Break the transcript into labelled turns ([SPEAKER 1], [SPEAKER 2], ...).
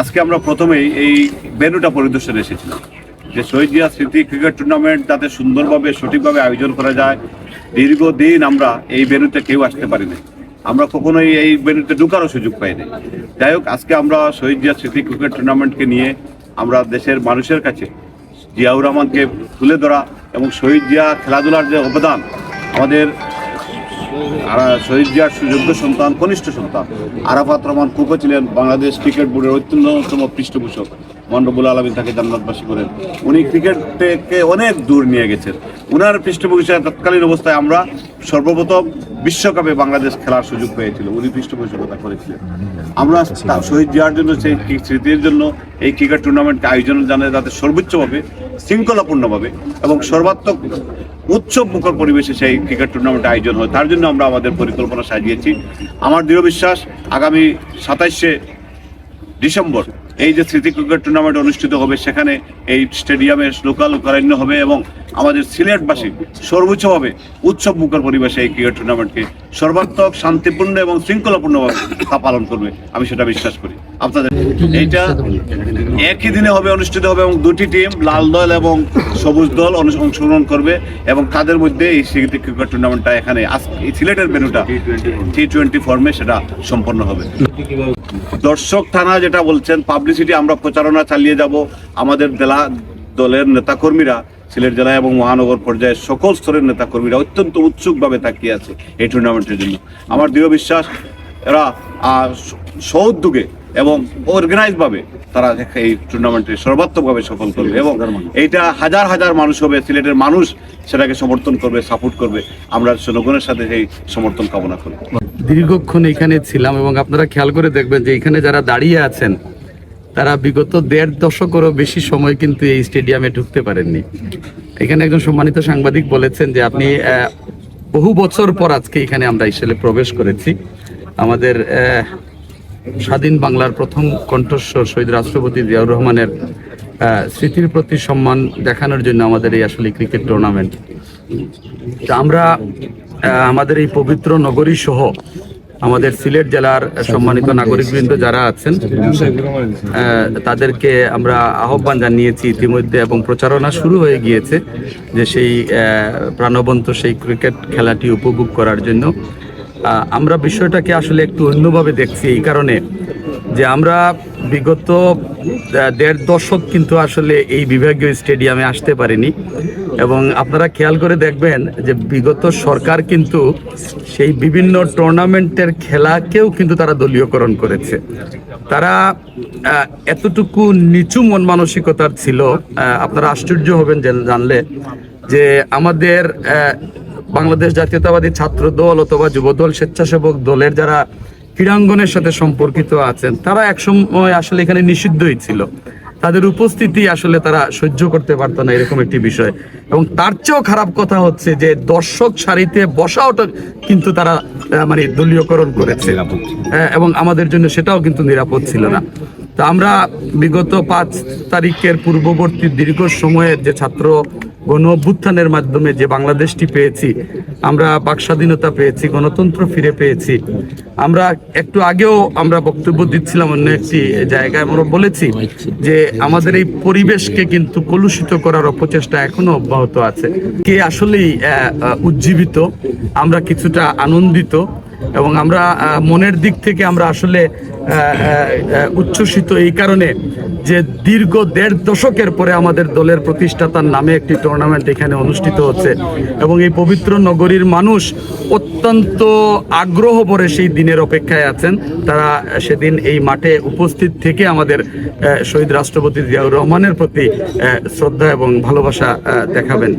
[SPEAKER 1] আজকে আমরা প্রথমেই এই ভেন্যুটা পরিদর্শনে এসেছিলাম। যে শহীদ জিয়া স্মৃতি ক্রিকেট টুর্নামেন্ট যাতে সুন্দরভাবে, সঠিকভাবে আয়োজন করা যায়, দীর্ঘদিন আমরা এই ভেন্যুতে কেউ আসতে পারিনি। আমরা কখনোই এই ভেন্যুতে ঢুকারও সুযোগ পাইনি। যাই হোক, আজকে আমরা শহীদ জিয়া স্মৃতি ক্রিকেট টুর্নামেন্টকে নিয়ে আমরা দেশের মানুষের কাছে জিয়াউর রহমানকে তুলে ধরা এবং শহীদ জিয়া খেলাধুলার যে অবদান, আমাদের আর শহীদ জিয়ার সুযোগ্য সন্তান, কনিষ্ঠ সন্তান। আরাফাত রহমান কুকো ছিলেন বাংলাদেশ ক্রিকেট বোর্ডের অত্যন্তম পৃষ্ঠপোষক। মন্ডবুল আলমিন তাকে জান্নাতবাসী করেন। উনি ক্রিকেট থেকে অনেক দূর নিয়ে গেছেন। উনার পৃষ্ঠপোষকতায় তৎকালীন অবস্থায় আমরা সর্বপ্রথম বিশ্বকাপে বাংলাদেশ খেলার সুযোগ পেয়েছিল। উনি পৃষ্ঠপোষকতা করেছিলেন। আমরা শহীদ জিয়ার জন্য, সেই স্মৃতির জন্য এই ক্রিকেট টুর্নামেন্টকে আয়োজন জানে যাতে সর্বোচ্চভাবে, শৃঙ্খলাপূর্ণভাবে এবং সর্বাত্মক উৎসব মুখর পরিবেশে সেই ক্রিকেট টুর্নামেন্ট আয়োজন হয়। তার জন্য আমরা আমাদের পরিকল্পনা সাজিয়েছি। আমার দৃঢ় বিশ্বাস, আগামী সাতাইশে ডিসেম্বর এই যে স্মৃতি ক্রিকেট টুর্নামেন্ট অনুষ্ঠিত হবে, সেখানে এই স্টেডিয়ামের লোকাল কারণ্য হবে এবং আমাদের সিলেটবাসী সর্বোচ্চভাবে উৎসব মুখর পরিবেশে এই ক্রিকেট টুর্নামেন্টকে সর্বাত্মক শান্তিপূর্ণ এবং শৃঙ্খলাপূর্ণভাবে তা পালন করবে। আমি সেটা বিশ্বাস করি। আপনাদের এইটা একই দিনে হবে, অনুষ্ঠিত হবে এবং দুটি টিম লাল দল এবং সবুজ দল অংশগ্রহণ করবে এবং তাদের মধ্যে এই স্মৃতি ক্রিকেট টুর্নামেন্টটা এখানে এই সিলেটের বেনুটা টি টোয়েন্টি ফর্মে সেটা সম্পন্ন হবে। দর্শক থানা যেটা বলছেন পাবলিসিটি আমরা প্রচারণা চালিয়ে যাব। আমাদের জেলা দলের নেতাকর্মীরা সিলেট জেলা এবং মহানগর পর্যায়ে সকল স্তরের নেতাকর্মীরা অত্যন্ত উৎসুকভাবে তাকিয়ে আছে এই টুর্নামেন্টের জন্য। আমার দৃঢ় বিশ্বাস, এরা সউদ্যোগে এবং অর্গানাইজভাবে তারা এই টুর্নামেন্টে সর্বাত্মকভাবে সফল করবে এবং এইটা হাজার হাজার মানুষ হবে, সিলেটের মানুষ সেটাকে সমর্থন করবে সাপোর্ট করবে। আমরা জনগণের সাথে সেই সমর্থন কামনা করি।
[SPEAKER 2] দীর্ঘক্ষণ এখানে ছিলাম এবং আপনারা খেয়াল করে দেখবেন যে এখানে যারা দাঁড়িয়ে আছেন তারা বিগত দেড় দশকেরও বেশি সময় কিন্তু এই স্টেডিয়ামে ঢুকতে পারেননি। এখানে একজন সম্মানিত সাংবাদিক বলেছেন যে আপনি বহু বছর পর আজকে এখানে আমরা ইসলে প্রবেশ করেছি। আমাদের স্বাধীন বাংলার প্রথম কণ্ঠস্বর শহীদ রাষ্ট্রপতি জিয়াউর রহমানের স্মৃতির প্রতি সম্মান দেখানোর জন্য আমাদের এই আসলে ক্রিকেট টুর্নামেন্ট। আমরা আমাদের এই পবিত্র নগরী সহ আমাদের সিলেট জেলার সম্মানিত নাগরিকবৃন্দ যারা আছেন তাদেরকে আমরা আহ্বান জানিয়েছি ইতিমধ্যে এবং প্রচারণা শুরু হয়ে গিয়েছে যে সেই প্রাণবন্ত সেই ক্রিকেট খেলাটি উপভোগ করার জন্য। আমরা বিষয়টাকে আসলে একটু অন্যভাবে দেখছি এই কারণে যে আমরা বিগত দেড় দশক কিন্তু আসলে এই বিভাগীয় স্টেডিয়ামে আসতে পারিনি। এবং আপনারা খেয়াল করে দেখবেন যে বিগত সরকার কিন্তু সেই বিভিন্ন টুর্নামেন্টের খেলাকেও কিন্তু তারা দলীয়করণ করেছে। তারা এতটুকু নিচু মন মানসিকতার ছিল আপনারা আশ্চর্য হবেন জেন- জানলে যে আমাদের বাংলাদেশ জাতীয়তাবাদী ছাত্র দল অথবা যুবদল স্বেচ্ছাসেবক দলের যারা ক্রীড়াঙ্গনের সাথে সম্পর্কিত আছেন, তারা একসময় আসলে এখানে নিষিদ্ধই ছিল। তাদের উপস্থিতি আসলে তারা সহ্য করতে পারত না এরকম একটি বিষয়। এবং তার চেয়েও খারাপ কথা হচ্ছে যে দর্শক সারিতে বসাওটা কিন্তু তারা মানে দলীয়করণ করেছে। আহ, এবং আমাদের জন্য সেটাও কিন্তু নিরাপদ ছিল না। তা আমরা বিগত পাঁচ তারিখের পূর্ববর্তী দীর্ঘ সময়ের যে ছাত্র গণ অভ্যুত্থানের মাধ্যমে যে বাংলাদেশটি পেয়েছি, আমরা বাক স্বাধীনতা পেয়েছি, গণতন্ত্র ফিরে পেয়েছি। আমরা একটু আগেও আমরা বক্তব্য দিচ্ছিলাম অন্য একটি জায়গায়, আমরা বলেছি যে আমাদের এই পরিবেশকে কিন্তু কলুষিত করার অপচেষ্টা এখনও অব্যাহত আছে। কে আসলেই উজ্জীবিত, আমরা কিছুটা আনন্দিত এবং আমরা মনের দিক থেকে আমরা আসলে উচ্ছ্বসিত এই কারণে যে দীর্ঘ দেড় দশকের পরে আমাদের দলের প্রতিষ্ঠাতার নামে একটি টুর্নামেন্ট এখানে অনুষ্ঠিত হচ্ছে এবং এই পবিত্র নগরীর মানুষ অত্যন্ত আগ্রহ ভরে সেই দিনের অপেক্ষায় আছেন। তারা সেদিন এই মাঠে উপস্থিত থেকে আমাদের শহীদ রাষ্ট্রপতি জিয়াউর রহমানের প্রতি শ্রদ্ধা এবং ভালোবাসা দেখাবেন।